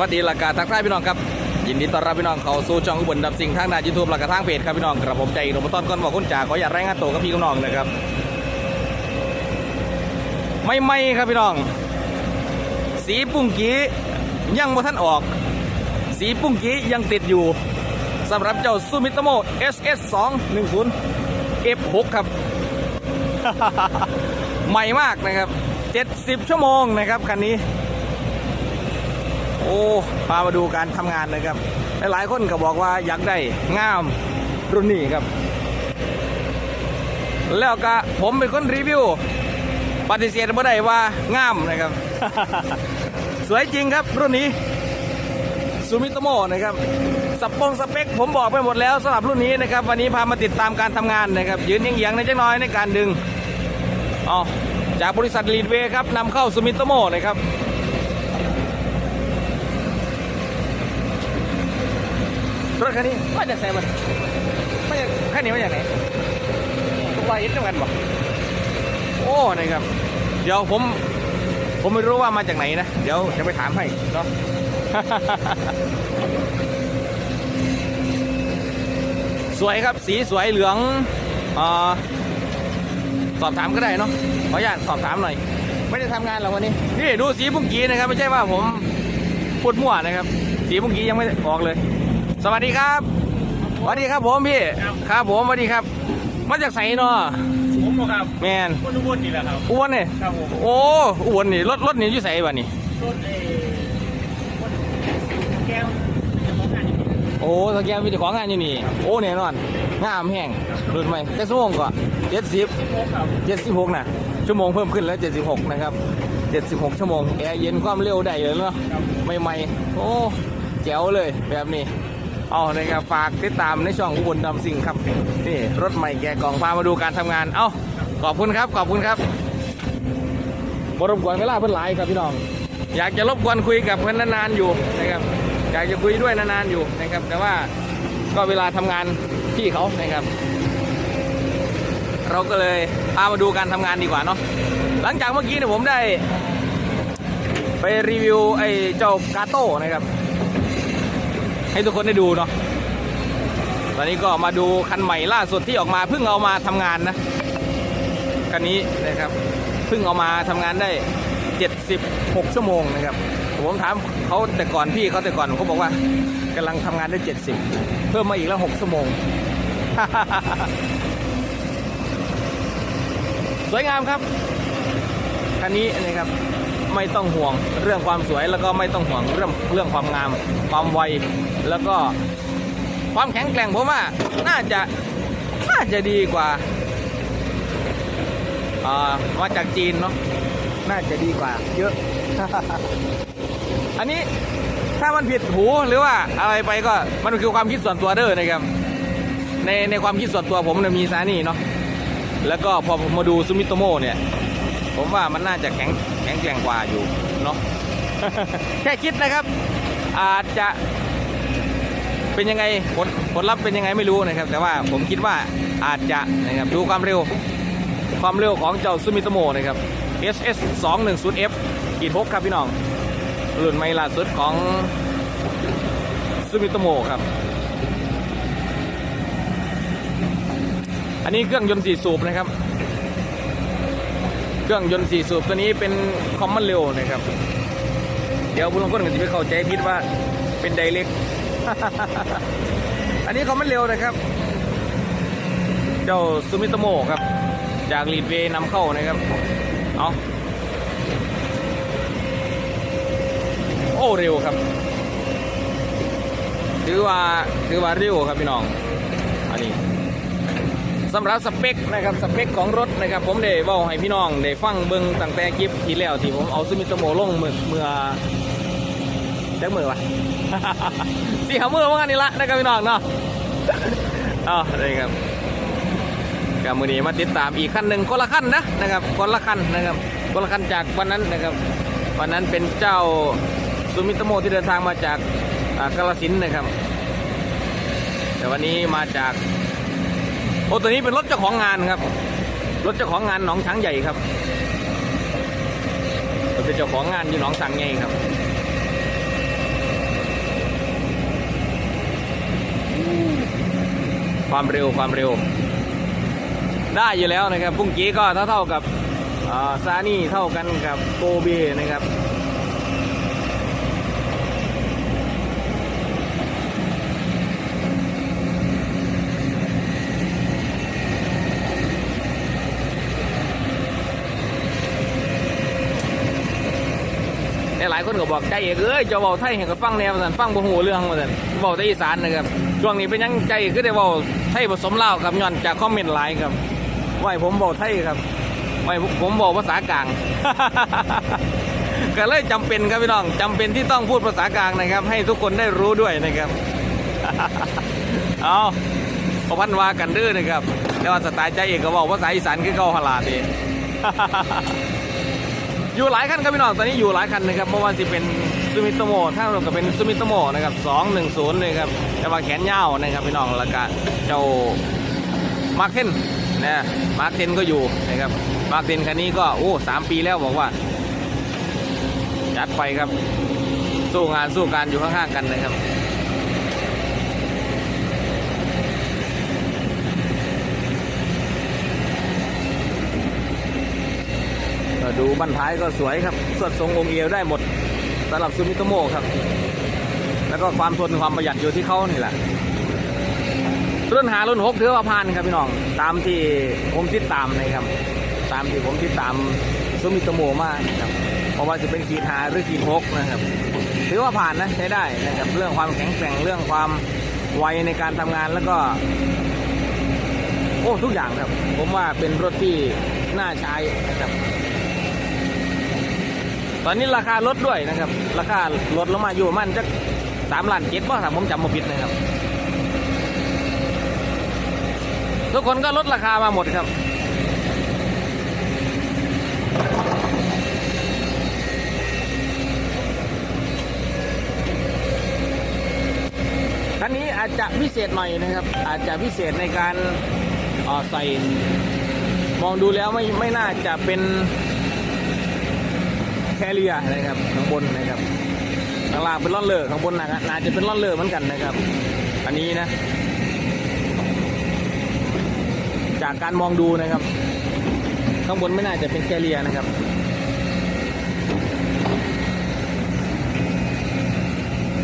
วัสดีหลักการทักทายพี่น้องครับ ยินดีต้อนรับพี่น้องเข้าสู่ช่องอุบลดับสิ่งทางด้านยูทูบหลักการทางเพจครับพี่น้องกระผมใจหนุ่มต้นก้อนบอกคุณจ่าขออย่ากรายงานตัวกับพี่กับน้องนะครับ ไม่ไม่ครับพี่น้อง สีปุ้งกี้ยังบ่ท่านออก สีปุ้งกี้ยังติดอยู่สำหรับเจ้าซูมิโตโม SS 2 1 0 F6 ครับ ใหม่มากนะครับ 70 ชั่วโมงนะครับคันนี้ โอ้พามาดูการทำงานนะครับ หลายๆคนก็บอกว่าอยากได้งามรุ่นนี้ครับ แล้วก็ผมเป็นคนรีวิว ปฏิเสธไม่ได้ว่างามนะครับ สวยจริงครับรุ่นนี้ซูมิโตโมนะครับสปงสเปค ผมบอกไปหมดแล้วสำหรับรุ่นนี้นะครับ วันนี้พามาติดตามการทำงานนะครับ ยืนเอียงๆในจักหน้อยในการดึงอ๋อจากบริษัทลีดเวย์ครับนำเข้าซูมิโตโมนะครับ รถคันนี้มาจากไหนมันมาจากคันนี้มาจากไหนทุกวายยึดกันบ่โอ้นะครับ เดี๋ยวผม ผมไม่รู้ว่ามาจากไหนนะ เดี๋ยวจะไปถามให้เนาะสวยครับสีสวยเหลืองอ่าสอบถามก็ได้เนาะขออนุญาตสอบถามหน่อยไม่ได้ทำงานหรอกวันนี้นี่ดูสีบุ้งกีนะครับ ไม่ใช่ว่าผมพูดมั่วนะครับ สีบุ้งกียังไม่ออกเลย สวัสดีครับสวัสดีครับผมพี่ครับผมสวัสดีครับ มาจากไสเนาะผมบอกครับแมนคนอุบลนี่แหละครับ อ้วนนี่ครับผมโอ้อ้วนนี่รถรถนี่อยู่ไสบ้านี่ รถเอคนแก้วจะมองงานอย่างนี้โอ้สแกนมีแต่ของงานอยู่นี่ โอ้แน่นอน งามแห้งรุ่นใหม่แค่ชั่วโมงก็เจ็ดสิบโอ้ครับเจ็ดสิบหกนะชั่วโมงเพิ่มขึ้นแล้วเจ็ดสิบหกนะครับเจ็ดสิบหกชั่วโมง แอร์เย็นความเร็วได้เลยเนาะใหม่ๆ โอ้ แจ๋วเลยแบบนี้ เอานะครับฝากติดตามในช่องอุบลดำสิ่งครับนี่รถใหม่แกะกล่องพามาดูการทำงาน เอ้าขอบคุณครับขอบคุณครับบรบกวนเวลาเพื่อนหลายครับพี่น้อง อยากจะรบกวนคุยกับเพื่อนนานๆอยู่นะครับอยากจะคุยด้วยนานๆอยู่นะครับ แต่ว่าก็เวลาทำงานพี่เขานะครับ เราก็เลยพามาดูการทำงานดีกว่าเนาะหลังจากเมื่อกี้เนี่ยผมได้ ไปรีวิวไอ้เจ้ากาโต้นะครับ ให้ทุกคนได้ดูเนาะตอนนี้ก็มาดูคันใหม่ล่าสุดที่ออกมาเพิ่งเอามาทำงานนะคันนี้นะครับเพิ่งเอามาทำงานได้ 76 ชั่วโมงนะครับผมถามเขาแต่ก่อนพี่เขาแต่ก่อนเขาบอกว่ากำลังทำงานได้ 70 เพิ่มมาอีกแล้ว 6 ชั่วโมง สวยงามครับคันนี้นะครับ ไม่ต้องห่วงเรื่องความสวยแล้วก็ไม่ต้องห่วงเรื่องเรื่องความงาม ความไวแล้วก็ความแข็งแกร่งผมว่าน่าจะน่าจะดีกว่าอ่ามาจากจีนเนาะน่าจะดีกว่า เยอะ อันนี้ถ้ามันผิดหูหรือว่าอะไรไปก็มันคือความคิดส่วนตัวเด้อนะครับ ในในความคิดส่วนตัวผมเนี่ยมีซานี่เนาะแล้วก็พอผมมาดูซูมิโตโมเนี่ย ผมว่ามันน่าจะแข็งแข็งแกร่งกว่าอยู่เนาะแค่คิดนะครับ อาจจะเป็นยังไงผลผลลัพธ์เป็นยังไงไม่รู้นะครับ แต่ว่าผมคิดว่าอาจจะนะครับดูความเร็ว ความเร็วของเจ้าซูมิโตโมนะครับ SS 2 1 0 F ขีด6ครับพี่น้องรุ่นใหม่ล่าสุดของซูมิโตโมครับ อันนี้เครื่องยนต์สี่สูบนะครับ เครื่องยนต์สี่สูบตัวนี้เป็นคอมมอนเร็วนะครับ เดี๋ยวผู้ลงคนก็จะไปเข้าใจผิดว่าเป็นไดเรกอันนี้คอมมอนเร็วนะครับ เจ้าซูมิโตโมครับ จากลีดเวย์นำเข้านะครับ เอาโอ้เร็วครับ ถือว่าถือว่าเร็วครับพี่น้อง สำหรับสเปคนะครับสเปคของรถนะครับผมได้เว่าให้พี่น้องได้ฟังเบิ่งตั้งแต่คลิปที่แล้วที่ผมเอาซูมิโตโมลงเมื่อเมื่อจักมือวะสี่หามือเมื่อกันนี่ละนะครับพี่น้องเนาะอ๋อได้ครับกับมือนี้มาติดตามอีกขั้นหนึ่งคนละขั้นนะนะครับคนละขั้นนะครับคนละขั้นจากวันนั้นนะครับวันนั้นเป็นเจ้าซูมิโตโมที่เดินทางมาจากอ่ากาลสินนะครับ แต่วันนี้มาจาก โอ้ตัวนี้เป็นรถเจ้าของงานครับ รถเจ้าของงานหนองช้างใหญ่ครับเป็นเจ้าของงานอยู่หนองสังไงครับความเร็วความเร็ว ได้อยู่แล้วนะครับพุ่งกี้ก็เท่าเท่ากับซานี่เท่ากันกับโกเบนะครับ หลายคนก็บอกใจเอกเอ้ยจะเบาไทยเห็นก็ฟังแนวสันฟังบ่หูเรื่องมาสันเบาแต่อีสานนะครับช่วงนี้เป็นยังใจเอกคือได้เบาไทยผสมลาวครับย้อนจากคอมเมนต์หลายครับว่าให้ผมเบาไทยครับว่าให้ผมเบาภาษากลางก็เลยจำเป็นครับพี่น้องจำเป็นที่ต้องพูดภาษากลางนะครับ ให้ทุกคนได้รู้ด้วยนะครับเอาพอพันวากันเด้อนะครับแต่ว่าสไตล์ใจเอกก็บอกภาษาอีสานคือเกาหลาดเอยู่หลายคันครับพี่น้องตอนนี้อยู่หลายคันนะครับเพราะว่าสิเป็นซูมิโตโมถ้าเราก็เป็นซูมิโตโมนะครับ210เลยครับแต่ว่าแขนยาวนะครับพี่น้องแล้วก็เจ้ามาร์เทนนะมาร์เทนก็อยู่นะครับมาร์เทนคันนี้ก็โอ้สามปีแล้วบอกว่าจัดไปครับสู้งานสู้การอยู่ข้างๆกันนะครับ ดูบั้นท้ายก็สวยครับสวดทรงองค์เอวได้หมดสำหรับซูมิโตโมครับ แล้วก็ความทนความประหยัดอยู่ที่เขานี่แหละรุ่นหารุ่นหกถือว่าผ่านครับพี่น้อง ตามที่ผมติดตามนะครับ ตามที่ผมติดตามซูมิโตโมมากครับเพราะว่าจะเป็นขีดหาหรือขีดหกนะครับ ถือว่าผ่านนะใช้ได้นะครับเรื่องความแข็งแกร่งเรื่องความไวในการทำงานแล้วก็ โอ้ทุกอย่างครับ ผมว่าเป็นรถที่น่าใช้นะครับ ตอนนี้ราคาลดด้วยนะครับ ราคาลดลงมาอยู่มันจะสามล้านเจ็ดป่ะถ้าผมจำไม่ผิดนะครับ ทุกคนก็ลดราคามาหมดครับคันนี้อาจจะพิเศษหน่อยนะครับ อาจจะพิเศษในการออใส่มองดูแล้วไม่ไม่น่าจะเป็น เรียนะครับข้างบนนะครับข้างล่างเป็นล่อนเลอร์ข้างบนนะน่าจะเป็นล่อนเลอร์เหมือนกันนะครับ อันนี้นะ จากการมองดูนะครับ ข้างบนไม่น่าจะเป็นแคเรียนะครับ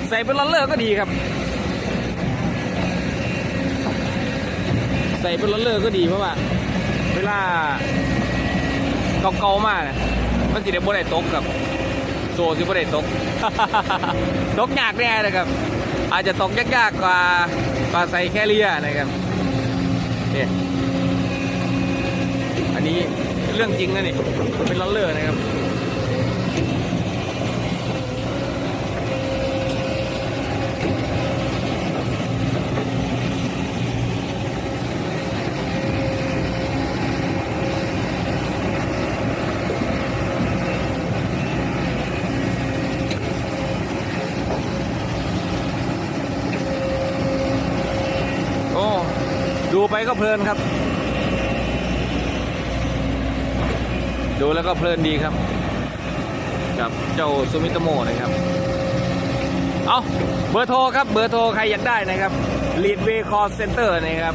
ใส่เป็นล่อนเลอร์ก็ดีครับ ใส่เป็นล่อนเลอร์ก็ดีเพราะว่า เวลาเก่าๆมากนะ มันสิได้บ่ได้ตกครับ โซ่สิบ่ได้ตก ตกยากแน่นะครับ อาจจะตกยากๆกว่ากว่าใส่แคเรียนะครับเนี่ยอันนี้เรื่องจริงนะนี่เป็นลอลเลอร์นะครับ โอ้ดู ไปก็เพลินครับ ดูแล้วก็เพลินดีครับ กับเจ้าซูมิโตโมนะครับ เอาเบอร์โทรครับ เบอร์โทรใครอยากได้นะครับ Lead Way Call Center นะครับ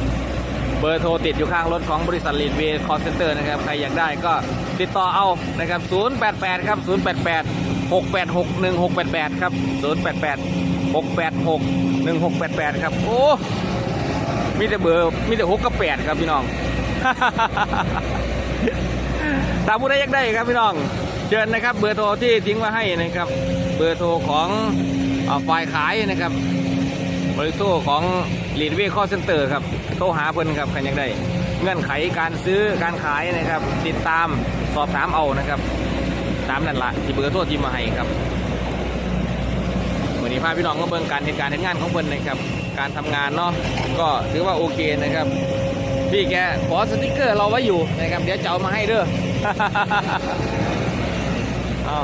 เบอร์โทรติดอยู่ข้างรถของบริษัท Lead Way Call Center นะครับ ใครอยากได้ก็ติดต่อเอานะครับ 088 ครับ 088 686 1688 ครับ 088 686 1688 ครับ โอ้ มีแต่เบอร์มีแต่หกกับแปดครับพี่น้องตามผู้ใดอยากได้ครับพี่น้องเชิญนะครับ เบอร์โทรที่ทิ้งมาให้นะครับ เบอร์โทรของฝ่ายขายนะครับเบอร์โทรของลีดเวคอเซ็นเตอร์ครับโทรหาเพิ่นครับใครอยากได้เงื่อนไขการซื้อการขายนะครับ ติดตามสอบถามเอานะครับ ตามนั่นละที่เบอร์โทรที่มาให้ครับวันนี้พาพี่น้องก็เบิ่งการเหตุการณ์เหตุงานของเพิ่นนะครับ การทำงานเนาะก็ถือว่าโอเคนะครับ พี่แกขอสติกเกอร์เราไว้อยู่นะครับ เดี๋ยวจะเอามาให้เด้อเอา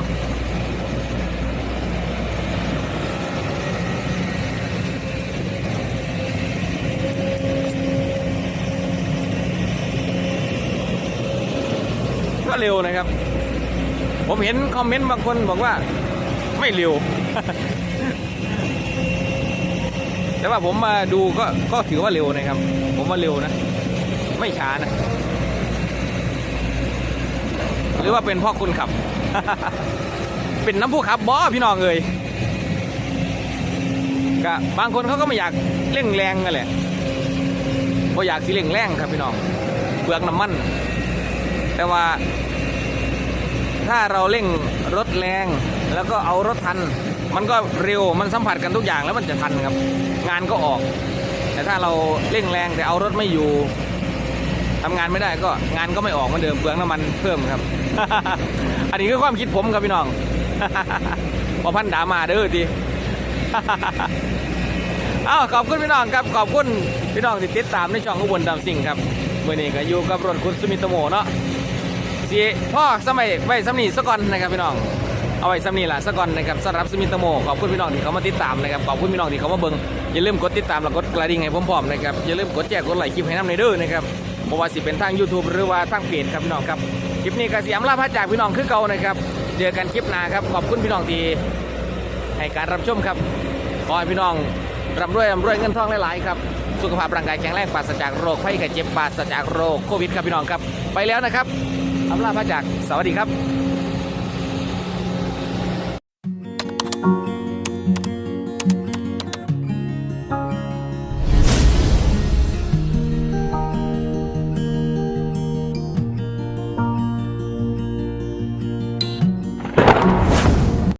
ก็เร็วนะครับ ผมเห็นคอมเมนต์บางคนบอกว่า ไม่เร็ว แต่ว่าผมมาดูก็ก็ถือว่าเร็วนะครับ ผมว่าเร็วนะ ไม่ช้านะ หรือว่าเป็นเพ่อคุณขับ เป็นน้ำผู้ขับบอพี่น้องเอ่ยก็บางคนเขาก็ไม่อยากเร่งแรงกันแหละเพราะอยากสิเร่งแรงครับพี่น้องเปลืองน้ำมัน แต่ว่า ถ้าเราเร่งรถแรงแล้วก็เอารถทัน มันก็เร็วมันสัมผัสกันทุกอย่างแล้วมันจะทันครับ งานก็ออก แต่ถ้าเราเร่งแรงแต่เอารถไม่อยู่ทำงานไม่ได้ก็งานก็ไม่ออกเหมือนเดิมเปลืองน้ำมันเพิ่มครับ อันนี้คือความคิดผมครับพี่น้องพอพันดามาเด้อทีอ้าวขอบคุณพี่น้องครับขอบคุณพี่น้องที่ติดตามในช่องอุบลดำสิ่งครับเมื่อนี้ก็อยู่กับรถคุณสมิตโมเนาะสีพ่อสมัยไว้สำนีสกอนนะครับพี่น้อง เอาไว้สำนีละสกอนนะครับสำหรับสมิตโมขอบคุณพี่น้องที่เขามาติดตามนะครับขอบคุณพี่น้องที่เขามาเบิ่งอย่าลืมกดติดตามและกดกระดิ่งให้ผมพร้อมนะครับอย่าลืมกดแชร์กดไลค์คลิปให้น้ำในเด้อนะครับเพราะว่าสิเป็นทาง YouTube หรือว่าทางเพจครับพี่น้องครับคลิปนี้ก็เสียมลาพระจากพี่น้องคือเก่านะครับเจอกันคลิปหน้าครับขอบคุณพี่น้องที่ให้การรับชมครับขอให้พี่น้องร่ำรวยร่ำรวยเงินทองหลายๆครับสุขภาพร่างกายแข็งแรงปราศจากโรคภัยไข้เจ็บปราศจากโรคโควิดครับพี่น้องครับ ไปแล้วนะครับอำลาพระจากสวัสดีครับ